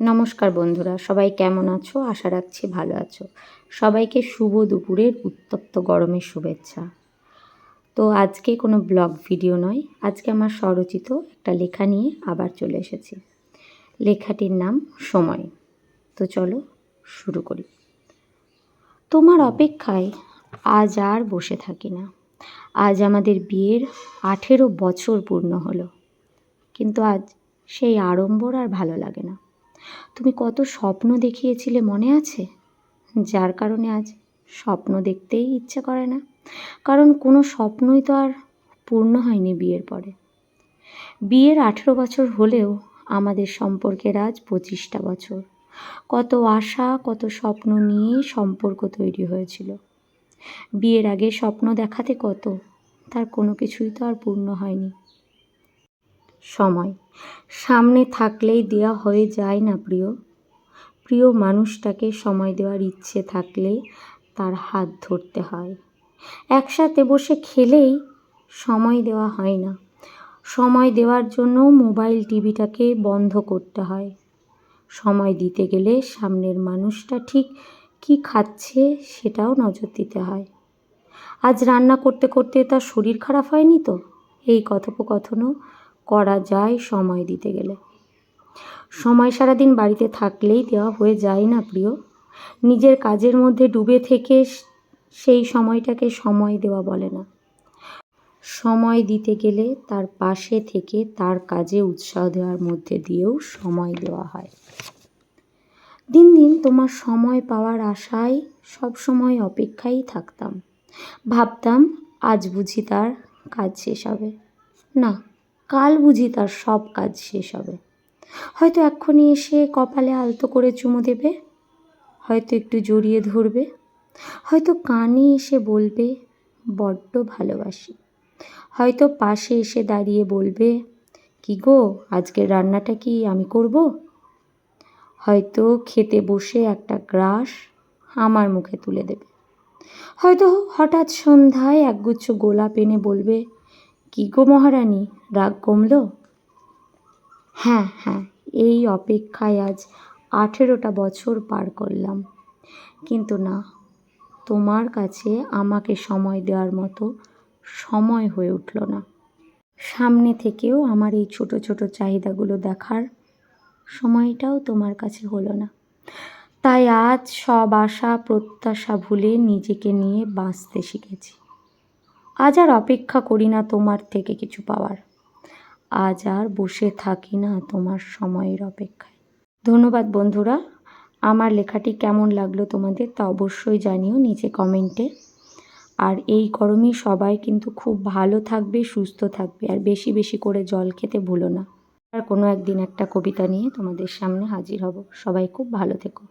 নমস্কার বন্ধুরা, সবাই কেমন আছো? আশা রাখছি ভালো আছো। সবাইকে শুভ দুপুরের উত্তপ্ত গরমের শুভেচ্ছা। তো আজকে কোনো ব্লগ ভিডিও নয়, আজকে আমার স্বরচিত একটা লেখা নিয়ে আবার চলে এসেছি। লেখাটির নাম সময়। তো চলো শুরু করি। তোমার অপেক্ষায় আজ আর বসে থাকি না। আজ আমাদের বিয়ের আঠেরো বছর পূর্ণ হলো। কিন্তু আজ সেই আড়ম্বর আর ভালো লাগে না। তুমি কত স্বপ্ন দেখিয়েছিলে মনে আছে? যার কারণে আজ স্বপ্ন দেখতেই ইচ্ছে করে না। কারণ কোনো স্বপ্নই তো আর পূর্ণ হয়নি বিয়ের পরে। বিয়ের আঠেরো বছর হলেও আমাদের সম্পর্কের আজ পঁচিশটা বছর। কত আশা, কত স্বপ্ন নিয়ে সম্পর্ক তৈরি হয়েছিল। বিয়ের আগে স্বপ্ন দেখাতে কত? তার কোনো কিছুই তো আর পূর্ণ হয়নি। সময়। সামনে থাকলেই দেওয়া হয়ে যায় না প্রিয়। প্রিয় মানুষটাকে সময় দেওয়ার ইচ্ছে থাকলে তার হাত ধরতে হয়। একসাথে বসে খেলেই সময় দেওয়া হয় না। সময় দেওয়ার জন্য মোবাইল টিভিটাকে বন্ধ করতে হয়। সময় দিতে গেলে সামনের মানুষটা ঠিক কি খাচ্ছে সেটাও নজর দিতে হয়। আজ রান্না করতে করতে তার শরীর খারাপ হয়নি তো? এই কথোপকথনও করা যায় সময় দিতে গেলে। সময় সারাদিন বাড়িতে থাকলেই দেওয়া হয়ে যায় না প্রিয়। নিজের কাজের মধ্যে ডুবে থেকে সেই সময়টাকে সময় দেওয়া বলে না। সময় দিতে গেলে তার পাশে থেকে তার কাজে উৎসাহ দেওয়ার মধ্যে দিয়েও সময় দেওয়া হয়। দিন দিন তোমার সময় পাওয়ার আশায় সব সময় অপেক্ষায় থাকতাম। ভাবতাম, আজ বুঝি তার কাজ শেষ হবে। না কাল বুঝি তার সব কাজ শেষ হবে। হয়তো এক্ষুনি এসে কপালে আলতো করে চুমু দেবে, হয়তো একটু জড়িয়ে ধরবে, হয়তো কানে এসে বলবে, বড্ড ভালোবাসি। হয়তো পাশে এসে দাঁড়িয়ে বলবে, কি গো, আজকের রান্নাটা কি আমি করব? হয়তো খেতে বসে একটা গ্রাস আমার মুখে তুলে দেবে। হয়তো হঠাৎ সন্ধ্যায় একগুচ্ছ গোলাপ এনে বলবে কি গো মহারানী, রাগ কমল? হ্যাঁ হ্যাঁ এই অপেক্ষায় আজ আঠেরোটা বছর পার করলাম। কিন্তু না, তোমার কাছে আমাকে সময় দেওয়ার মতো সময় হয়ে উঠল না। সামনে থেকেও আমার এই ছোট ছোট চাহিদাগুলো দেখার সময়টাও তোমার কাছে হলো না। তাই আজ সব আশা, প্রত্যাশা ভুলে নিজেকে নিয়ে বাঁচতে শিখেছি। আজ আর অপেক্ষা করি না তোমার থেকে কিছু পাওয়ার। আজ আর বসে থাকি না তোমার সময়ের অপেক্ষায়। ধন্যবাদ বন্ধুরা, আমার লেখাটি কেমন লাগল তোমাদের তা অবশ্যই জানিও নিচে কমেন্টে। আর এই গরমে সবাই কিন্তু খুব ভালো থাকবে, সুস্থ থাকবে, আর বেশি বেশি করে জল খেতে ভুলো না। আর কোনো একদিন একটা কবিতা নিয়ে তোমাদের সামনে হাজির হব। সবাই খুব ভালো থেকো।